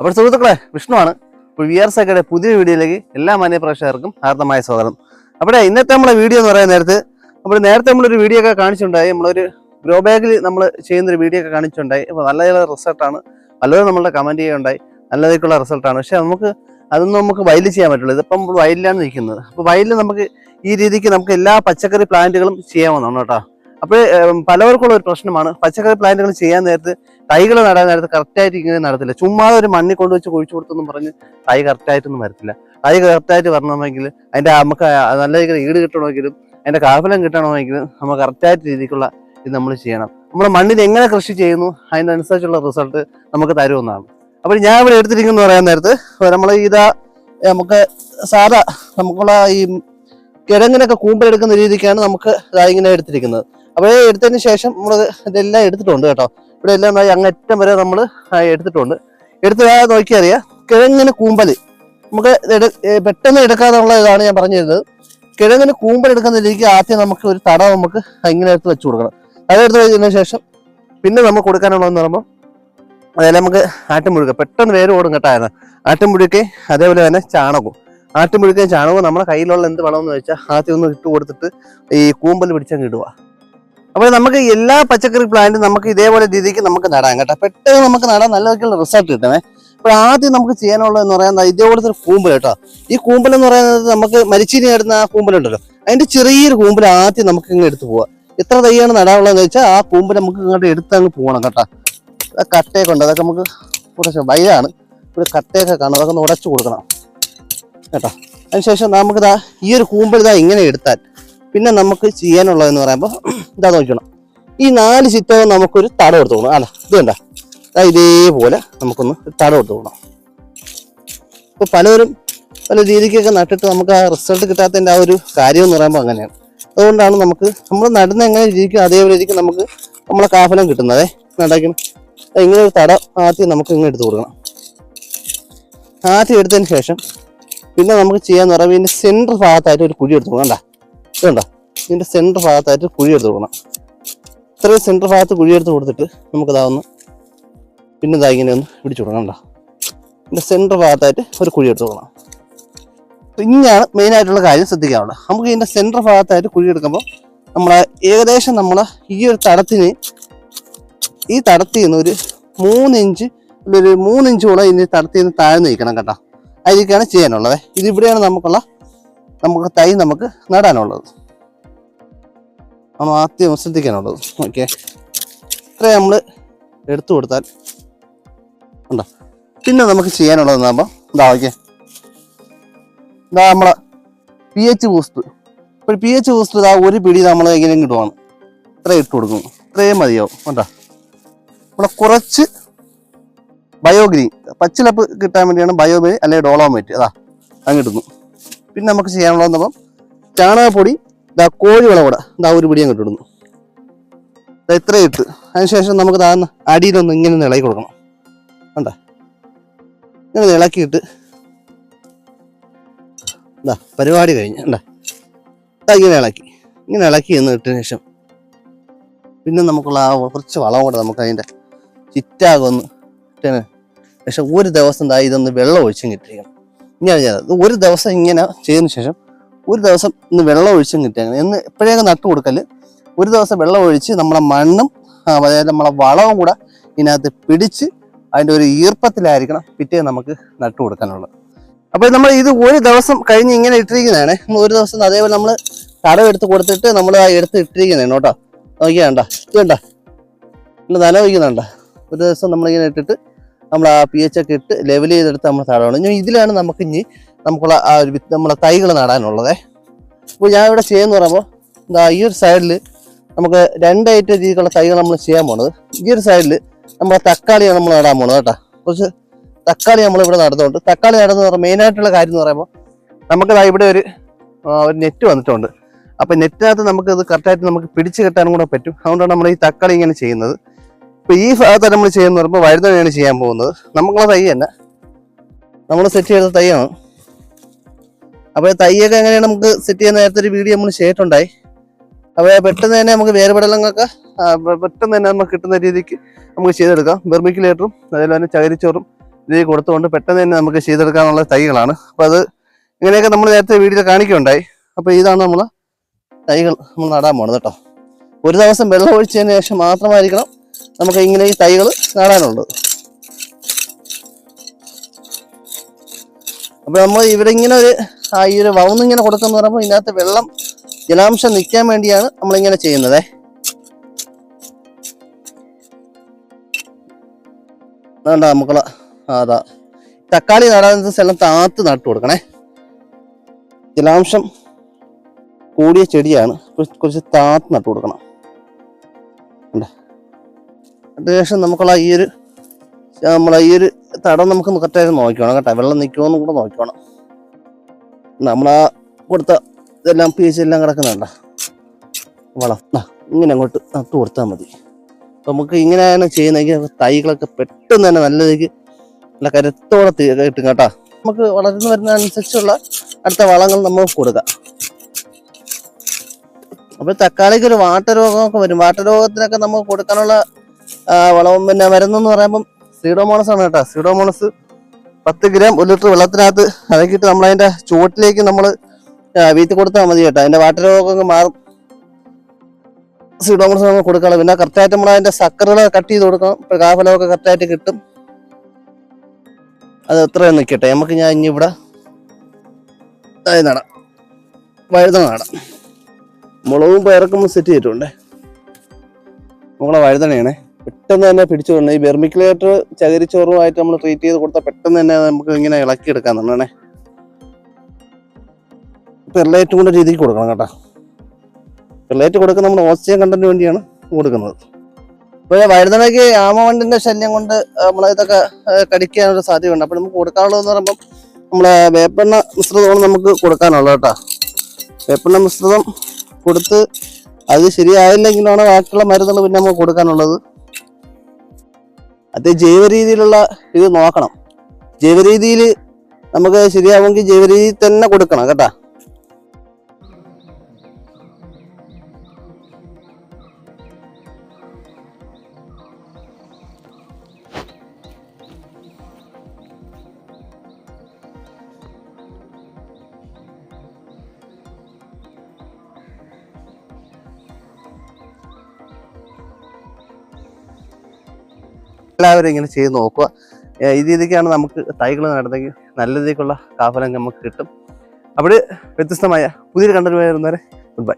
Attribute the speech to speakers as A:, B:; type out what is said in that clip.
A: അപ്പോൾ സുഹൃത്തുക്കളെ വിഷ്ണുവാണ്. ഇപ്പോൾ വി ആർ സൈക്കയുടെ പുതിയ വീഡിയോയിലേക്ക് എല്ലാ മാന്യപ്രേക്ഷകർക്കും ഹാർദമായ സ്വാഗതം. അവിടെ ഇന്നത്തെ നമ്മളെ വീഡിയോ എന്ന് പറയുന്ന നേരത്ത് നമ്മൾ നേരത്തെ നമ്മളൊരു വീഡിയോ ഒക്കെ കാണിച്ചിട്ടുണ്ടായി. നമ്മളൊരു ഗ്രോ ബാഗിൽ നമ്മൾ ചെയ്യുന്നൊരു വീഡിയോ ഒക്കെ കാണിച്ചിട്ടുണ്ടായി. അപ്പോൾ നല്ല നല്ല റിസൾട്ടാണ് പലരും നമ്മളുടെ കമന്റ് ചെയ്യുകയുണ്ടായി. നല്ലതായിട്ടുള്ള റിസൾട്ടാണ് പക്ഷേ നമുക്ക് അതൊന്നും നമുക്ക് വയലിൽ ചെയ്യാൻ പറ്റുള്ളൂ ഇതിപ്പം വയലിലാണ് നിൽക്കുന്നത് അപ്പോൾ വയലിൽ നമുക്ക് ഈ രീതിക്ക് നമുക്ക് എല്ലാ പച്ചക്കറി പ്ലാന്റുകളും ചെയ്യാമെന്നാണ് കേട്ടോ. അപ്പോൾ പലവർക്കുള്ള ഒരു പ്രശ്നമാണ്. പച്ചക്കറി പ്ലാന്റുകൾ ചെയ്യാൻ നേരത്ത് തൈകൾ നടാൻ നേരത്ത് കറക്റ്റായിട്ട് ഇങ്ങനെ നടത്തില്ല. ചുമ്മാതെ ഒരു മണ്ണിൽ കൊണ്ടുവച്ച് കുഴിച്ചു കൊടുത്തെന്നും പറഞ്ഞ് തൈ കറക്റ്റായിട്ടൊന്നും വരത്തില്ല. തൈ കറക്റ്റായിട്ട് വരണമെങ്കിൽ അതിന്റെ നമുക്ക് നല്ല രീതിയിൽ ഈട് കിട്ടണമെങ്കിലും അതിന്റെ കാഫലം കിട്ടണമെങ്കിലും നമ്മൾ കറക്റ്റായിട്ട് രീതിക്കുള്ള ഇത് നമ്മൾ ചെയ്യണം. നമ്മൾ മണ്ണിൽ എങ്ങനെ കൃഷി ചെയ്യുന്നു അതിനനുസരിച്ചുള്ള റിസൾട്ട് നമുക്ക് തരുമെന്നാണ്. അപ്പോൾ ഞാൻ ഇവിടെ എടുത്തിരിക്കുന്നു പറയാൻ നേരത്ത് നമ്മൾ ഇതാ നമുക്ക് സാധാ നമുക്കുള്ള ഈ കിഴങ്ങിനൊക്കെ കൂമ്പലെടുക്കുന്ന രീതിക്കാണ് നമുക്ക് ഇങ്ങനെ എടുത്തിരിക്കുന്നത്. അപ്പോൾ എടുത്തതിന് ശേഷം നമ്മൾ ഇതെല്ലാം എടുത്തിട്ടുണ്ട് കേട്ടോ. ഇവിടെ എല്ലാം അങ്ങറ്റം വരെ നമ്മൾ എടുത്തിട്ടുണ്ട്. എടുത്ത് നോക്കിയറിയാം? കിഴങ്ങിന് കൂമ്പൽ. നമുക്ക് പെട്ടെന്ന് എടുക്കാന്നുള്ള ഇതാണ് ഞാൻ പറഞ്ഞിരുന്നത്. കിഴങ്ങിന് കൂമ്പലെടുക്കുന്ന രീതിക്ക് ആദ്യം നമുക്ക് ഒരു തട നമുക്ക് ഇങ്ങനെ എടുത്ത് വെച്ച് കൊടുക്കണം. അതെടുത്ത് വെച്ചതിന് ശേഷം പിന്നെ നമുക്ക് കൊടുക്കാനുള്ളതെന്ന് പറയുമ്പോൾ അതേപോലെ നമുക്ക് ആട്ടുമുഴുക്ക പെട്ടെന്ന് വേര് ഓടും കേട്ടായിരുന്നു ആട്ടുമുഴുക്കയും അതേപോലെ തന്നെ ചാണകവും. ആട്ടുമുഴുക്കയും ചാണകവും നമ്മുടെ കയ്യിലുള്ള എന്ത് വളമെന്ന് വെച്ചാൽ ആദ്യം ഒന്ന് ഇട്ട് കൊടുത്തിട്ട് ഈ കൂമ്പൽ പിടിച്ചങ്ങ് ഇടുക. അപ്പോൾ നമുക്ക് എല്ലാ പച്ചക്കറി പ്ലാന്റും നമുക്ക് ഇതേപോലെ രീതിക്ക് നമുക്ക് നടാം കേട്ടോ. പെട്ടെന്ന് നമുക്ക് നടാൻ നല്ല രീതിയിലുള്ള റിസൾട്ട് കിട്ടണേ. അപ്പോൾ ആദ്യം നമുക്ക് ചെയ്യാനുള്ളത് എന്ന് പറയുന്നത് ഇതേപോലത്തെ ഒരു കൂമ്പൽ കേട്ടോ. ഈ കൂമ്പൽ എന്ന് പറയുന്നത് നമുക്ക് മരിച്ചീനി നടുന്ന ആ കൂമ്പലുണ്ടല്ലോ. അതിന്റെ ചെറിയൊരു കൂമ്പൽ ആദ്യം നമുക്ക് ഇങ്ങനെ എടുത്ത് പോവാം. എത്ര തൈയാണ് നടാനുള്ളതെന്ന് വെച്ചാൽ ആ കൂമ്പൽ നമുക്ക് ഇങ്ങോട്ട് എടുത്ത് അങ്ങ് പോകണം കേട്ടോ. കട്ടയൊക്കെ ഉണ്ട്. അതൊക്കെ നമുക്ക് കുറച്ച് വയലാണ് ഒരു കട്ടയൊക്കെ കാണും അതൊക്കെ ഒന്ന് ഉടച്ചു കൊടുക്കണം. കേട്ടോ. അതിനുശേഷം നമുക്ക് ഈ ഒരു കൂമ്പൽ ഇതാ ഇങ്ങനെ എടുത്താൽ പിന്നെ നമുക്ക് ചെയ്യാനുള്ളതെന്ന് പറയുമ്പോൾ ഇതാ നോക്കണം ഈ നാല് ചിത്രവും നമുക്കൊരു തടം എടുത്ത് പോകണം അല്ല? ഇത് കണ്ട? അതാ ഇതേപോലെ നമുക്കൊന്ന് തടം എടുത്ത് പോകണം ഇപ്പോൾ പലരും പല രീതിക്കൊക്കെ നട്ടിട്ട് നമുക്ക് ആ റിസൾട്ട് കിട്ടാത്തതിന്റെ ആ ഒരു കാര്യം എന്ന് പറയുമ്പോൾ അങ്ങനെയാണ്. അതുകൊണ്ടാണ് നമുക്ക് നമ്മൾ നടുന്ന എങ്ങനെ രീതിക്കും അതേപോലെ രീതിക്ക് നമുക്ക് നമ്മളെ കാഫലം കിട്ടുന്നതേ. നടക്കണം ഇങ്ങനെ ഒരു തടം ആദ്യം നമുക്ക് ഇങ്ങനെ എടുത്ത് കൊടുക്കണം. ആദ്യം എടുത്തതിന് ശേഷം പിന്നെ നമുക്ക് ചെയ്യാന്ന് പറയുമ്പോൾ ഇതിന്റെ സെന്റർ ഭാഗത്തായിട്ട് ഒരു കുഴി എടുത്ത് കൊടുക്കണം കണ്ട? ഇതുണ്ടോ ഇതിന്റെ സെന്റർ ഭാഗത്തായിട്ട് കുഴി എടുത്ത് കൊടുക്കണം ഇത്രയും സെന്റർ ഭാഗത്ത് കുഴി എടുത്ത് കൊടുത്തിട്ട് നമുക്കിതാവുന്ന പിന്നെ ഇതാ ഇങ്ങനെ ഒന്ന് പിടിച്ചു കൊടുക്കണം കണ്ടോ? ഇതിന്റെ സെന്റർ ഭാഗത്തായിട്ട് ഒരു കുഴി എടുത്ത് കൊടുക്കണം ഇങ്ങനെയാണ് മെയിൻ ആയിട്ടുള്ള കാര്യം ശ്രദ്ധിക്കാനുള്ളത്. നമുക്ക് ഇതിന്റെ സെന്റർ ഭാഗത്തായിട്ട് കുഴി എടുക്കുമ്പോൾ നമ്മളെ ഏകദേശം നമ്മളെ ഈ ഒരു തടത്തിന് ഈ തടത്തിൽ നിന്ന് ഒരു മൂന്നിഞ്ച് ഒരു മൂന്നിഞ്ചോളം ഇതിന് തടത്തിൽ നിന്ന് താഴ്ന്നു നിൽക്കണം കേട്ടോ അതിലേക്കാണ് ചെയ്യാനുള്ളത്. ഇതിവിടെയാണ് നമുക്കുള്ള നമുക്ക് തൈ നമുക്ക് നടാനുള്ളത്. നമ്മൾ ആദ്യം ശ്രദ്ധിക്കാനുള്ളത്. ഓക്കെ. ഇത്ര നമ്മൾ എടുത്തു കൊടുത്താൽ ഉണ്ടോ? പിന്നെ നമുക്ക് ചെയ്യാനുള്ളത് നമ്മൾ ഇതാ ഓക്കെ. ഇതാ നമ്മളെ പി എച്ച് ബൂസ്റ്റ് ഇപ്പോൾ പി എച്ച് ബൂസ്റ്റ് ഇതാ ഒരു പിടി നമ്മൾ എങ്ങനെയും കിട്ടുവാണ് ഇത്രയും ഇട്ട് കൊടുക്കും. ഇത്രയും മതിയാവും. കണ്ടോ? നമ്മളെ കുറച്ച് ബയോഗ്രീൻ പച്ചിലപ്പ് കിട്ടാൻ വേണ്ടിയാണ് ബയോബേ അല്ലെങ്കിൽ ഡോളോമേറ്റ് അതാ അങ്ങ് ഇടുന്നു. പിന്നെ നമുക്ക് ചെയ്യാനുള്ളത് നമ്മൾ ചാണകപ്പൊടി ഇതാ കോഴിവള കൂടെ ഇതാ ഒരു പിടി അങ്ങ് ഇത്ര ഇട്ട്. അതിനുശേഷം നമുക്ക് താന്ന് അടിയിലൊന്ന് ഇങ്ങനെ ഇളക്കി കൊടുക്കണം. കണ്ട? ഇങ്ങനെ ഇളക്കിയിട്ട് ഇതാ പരിപാടി കഴിഞ്ഞ്. ഇതാ ഇങ്ങനെ ഇളക്കി. ഇങ്ങനെ ഇളക്കി എന്ന് ഇട്ടതിന് ശേഷം പിന്നെ നമുക്കുള്ള ആ കുറച്ച് വളം കൂടെ നമുക്ക് അതിന്റെ ചിറ്റാകൊന്ന് ഇട്ടതിന് പക്ഷെ ഒരു ദിവസം ദാ ഇതൊന്ന് വെള്ളം ഒഴിച്ചും കിട്ടിയിരിക്കണം ഇങ്ങനെ ചെയ്തത് ഒരു ദിവസം ഇങ്ങനെ ചെയ്തതിന് ശേഷം ഒരു ദിവസം ഇന്ന് വെള്ളം ഒഴിച്ചും കിട്ടിയാണ് എന്ന് എപ്പോഴേക്കും നട്ടു കൊടുക്കൽ ഒരു ദിവസം വെള്ളം ഒഴിച്ച് നമ്മളെ മണ്ണും അതായത് നമ്മളെ വളവും കൂടെ ഇതിനകത്ത് പിടിച്ച് അതിന്റെ ഒരു ഈർപ്പത്തിലായിരിക്കണം പിറ്റേ നമുക്ക് നട്ടു കൊടുക്കാനുള്ളത്. അപ്പോൾ നമ്മൾ ഇത് ഒരു ദിവസം കഴിഞ്ഞ് ഇങ്ങനെ ഇട്ടിരിക്കുന്നതാണ്. ഒരു ദിവസം അതേപോലെ നമ്മൾ തടം എടുത്ത് കൊടുത്തിട്ട് നമ്മൾ ആ എടുത്ത് ഇട്ടിരിക്കുന്നതാണ് കേട്ടോ. നോക്കിയാണ്ട ഇത് വേണ്ട നമ്മൾ നന വയ്ക്കുന്നുണ്ട. ഒരു ദിവസം നമ്മളിങ്ങനെ ഇട്ടിട്ട് നമ്മൾ ആ പി എച്ച് ഒക്കെ ഇട്ട് ലെവൽ ചെയ്തെടുത്ത് നമ്മൾ തടവണം ഇനി ഇതിലാണ് നമുക്ക് ഇനി നമുക്കുള്ള ആ ഒരു വിത്ത് നമ്മളെ തൈകൾ നടാനുള്ളത്. അപ്പോൾ ഞാൻ ഇവിടെ ചെയ്യുന്ന പറയുമ്പോൾ എന്താ ഈ ഒരു സൈഡിൽ നമുക്ക് രണ്ടായിട്ട് രീതിക്കുള്ള തൈകൾ നമ്മൾ ചെയ്യാൻ പോണത്. ഈ ഒരു സൈഡിൽ നമ്മളെ തക്കാളിയാണ് നമ്മൾ നടാൻ പോണത് കേട്ടോ. കുറച്ച് തക്കാളി നമ്മൾ ഇവിടെ നടന്നുകൊണ്ട് തക്കാളി നടന്ന് മെയിനായിട്ടുള്ള കാര്യം എന്ന് പറയുമ്പോൾ നമുക്ക് ഇവിടെ ഒരു ഒരു നെറ്റ് വന്നിട്ടുണ്ട്. അപ്പോൾ നെറ്റിനകത്ത് നമുക്ക് ഇത് കറക്റ്റായിട്ട് നമുക്ക് പിടിച്ചു കെട്ടാനും കൂടെ പറ്റും. അതുകൊണ്ടാണ് നമ്മൾ ഈ തക്കാളി ഇങ്ങനെ ചെയ്യുന്നത്. ഇപ്പൊ ഈ ഭാഗത്ത് നമ്മൾ ചെയ്യുന്ന പറയുമ്പോൾ വഴുതനയാണ് ചെയ്യാൻ പോകുന്നത്. നമുക്കുള്ള തൈ തന്നെ. നമ്മൾ സെറ്റ് ചെയ്ത തൈയാണ്. അപ്പോൾ തൈയൊക്കെ എങ്ങനെയാണ് നമുക്ക് സെറ്റ് ചെയ്യുന്ന നേരത്തെ ഒരു വീഡിയോ നമ്മൾ ചെയ്തിട്ടുണ്ടായി അപ്പോൾ പെട്ടെന്ന് തന്നെ നമുക്ക് പെ- പെട്ടെന്ന് തന്നെ നമുക്ക് കിട്ടുന്ന രീതിക്ക് നമുക്ക് ചെയ്തെടുക്കാം. ബെർമിക്കുലേറ്ററും അതേപോലെ തന്നെ ചകരിച്ചോറും ഇതേ കൊടുത്തുകൊണ്ട് പെട്ടെന്ന് തന്നെ നമുക്ക് ചെയ്തെടുക്കാനുള്ള തൈകളാണ്. അപ്പോൾ അത് ഇങ്ങനെയൊക്കെ നമ്മൾ നേരത്തെ വീഡിയോ കാണിക്കുകയുണ്ടായി. അപ്പോൾ ഇതാണ് നമ്മൾ തൈകൾ. നമ്മൾ നടാൻ പോണത് കേട്ടോ. ഒരു ദിവസം വെള്ളം ഒഴിച്ചതിന് ശേഷം മാത്രമായിരിക്കണം നമുക്ക് ഇങ്ങനെ ഈ തൈകൾ നടാനുള്ളത് അപ്പോൾ നമ്മൾ ഇവിടെ ഇങ്ങനെ ഒരു ഈ ഒരു വൗന്ന് ഇങ്ങനെ കൊടുക്കുന്ന പറയുമ്പോൾ ഇതിനകത്ത് വെള്ളം ജലാംശം നിൽക്കാൻ വേണ്ടിയാണ് നമ്മളിങ്ങനെ ചെയ്യുന്നത്. വേണ്ട നമുക്കുള്ള അതാ. തക്കാളി നടാൻ സ്ഥലം താത്ത് നട്ടു കൊടുക്കണേ. ജലാംശം കൂടിയ ചെടിയാണ്. കുറച്ച് താത്ത് നട്ടു കൊടുക്കണം. കണ്ടോ? അതിനുശേഷം നമുക്കുള്ള ഈ ഒരു നമ്മളെ ഈ ഒരു തടം നമുക്ക് കറക്റ്റായിട്ട് നോക്കിക്കണം കേട്ടോ. വെള്ളം നിൽക്കുമോന്നും കൂടെ നോക്കിക്കണം. നമ്മളാ കൊടുത്ത ഇതെല്ലാം പീസ് എല്ലാം കിടക്കുന്നുണ്ട? വളം. ഇങ്ങനെ അങ്ങോട്ട് നട്ടു കൊടുത്താൽ മതി. നമുക്ക് ഇങ്ങനെയാണ് ചെയ്യുന്നതെങ്കിൽ തൈകളൊക്കെ പെട്ടെന്ന് തന്നെ നല്ല രീതിക്ക് നല്ല കരുത്തോടെ കിട്ടും കേട്ടോ. നമുക്ക് വളർന്നു വരുന്ന അനുസരിച്ചുള്ള അടുത്ത വളങ്ങൾ നമുക്ക് കൊടുക്കാം. അപ്പോൾ തക്കാളിക്ക് ഒരു വാട്ടരോഗമൊക്കെ വരും. വാട്ടരോഗത്തിനൊക്കെ നമുക്ക് കൊടുക്കാനുള്ള വളവും പിന്നെ മരുന്നെന്ന് പറയുമ്പം സീഡോമോണസ് ആണ് കേട്ടോ. സീഡോമോണസ് പത്ത് ഗ്രാം ഒരു ലിറ്റർ വെള്ളത്തിനകത്ത് അതൊക്കെയിട്ട് നമ്മൾ അതിന്റെ ചുവട്ടിലേക്ക് നമ്മൾ വീട്ടിൽ കൊടുത്താൽ മതി കേട്ടോ. അതിന്റെ വാട്ടർ വാട്ടരോഗമൊക്കെ മാറും. സീഡോമോണസ് നമ്മൾ കൊടുക്കണം പിന്നെ കറക്റ്റായിട്ട് നമ്മൾ അതിന്റെ സക്കറുകൾ കട്ട് ചെയ്ത് കൊടുക്കണം. ഇപ്പൊ കാഫലമൊക്കെ കറക്റ്റായിട്ട് കിട്ടും. അത് എത്രയും നിൽക്കട്ടെ നമുക്ക് ഞാൻ ഇനി ഇവിടെ നടാം. വഴുതന നടാം. മുളകും പയറൊക്കെ സെറ്റ് ചെയ്തിട്ടുണ്ടേ. നമ്മളെ വഴുതനയാണേ. പെട്ടെന്ന് തന്നെ പിടിച്ചു കൊടുക്കണം ഈ ബെർമിക്കുലേറ്റർ ചകിരിച്ചോറുമായിട്ട് നമ്മൾ ട്രീറ്റ് ചെയ്ത് കൊടുത്താൽ പെട്ടെന്ന് തന്നെ നമുക്ക് ഇങ്ങനെ ഇളക്കിയെടുക്കാൻ തന്നെ പെർലൈറ്റും കൂടെ രീതിക്ക് കൊടുക്കണം കേട്ടോ. പെർലൈറ്റ് കൊടുക്കുന്ന നമ്മൾ ഓക്സിജൻ കണ്ടന്റ് വേണ്ടിയാണ് കൊടുക്കുന്നത്. ഇപ്പോൾ വഴുതനയ്ക്ക് ആമവണ്ടിന്റെ ശല്യം കൊണ്ട് നമ്മളിതൊക്കെ ഇതൊക്കെ സാധ്യതയുണ്ട്. അപ്പോൾ നമുക്ക് കൊടുക്കാനുള്ളതെന്ന് പറയുമ്പം നമ്മളെ വേപ്പെണ്ണ മിശ്രിതമാണ് നമുക്ക് കൊടുക്കാനുള്ളത് കേട്ടോ. വേപ്പെണ്ണ മിശ്രിതം കൊടുത്ത് അത് ശരിയായില്ലെങ്കിലാണ് ബാക്കിയുള്ള മരുന്നുകൾ പിന്നെ നമുക്ക് കൊടുക്കാനുള്ളത്. അത് ജൈവ രീതിയിലുള്ള ഇത് നോക്കണം. ജൈവ രീതിയിൽ നമുക്ക് ശരിയാവുമെങ്കിൽ ജൈവ രീതിയിൽ തന്നെ കൊടുക്കണം കേട്ടാ. എല്ലാവരും ഇങ്ങനെ ചെയ്ത് നോക്കുക. ഈ രീതിക്കാണ് നമുക്ക് തൈകൾ നടന്നെങ്കിൽ നല്ല രീതിക്കുള്ള കാഫലം നമുക്ക് കിട്ടും. അവിടെ വ്യത്യസ്തമായ പുതിയൊരു കണ്ടന്റ് വരുന്നവരെ ഗുഡ് ബൈ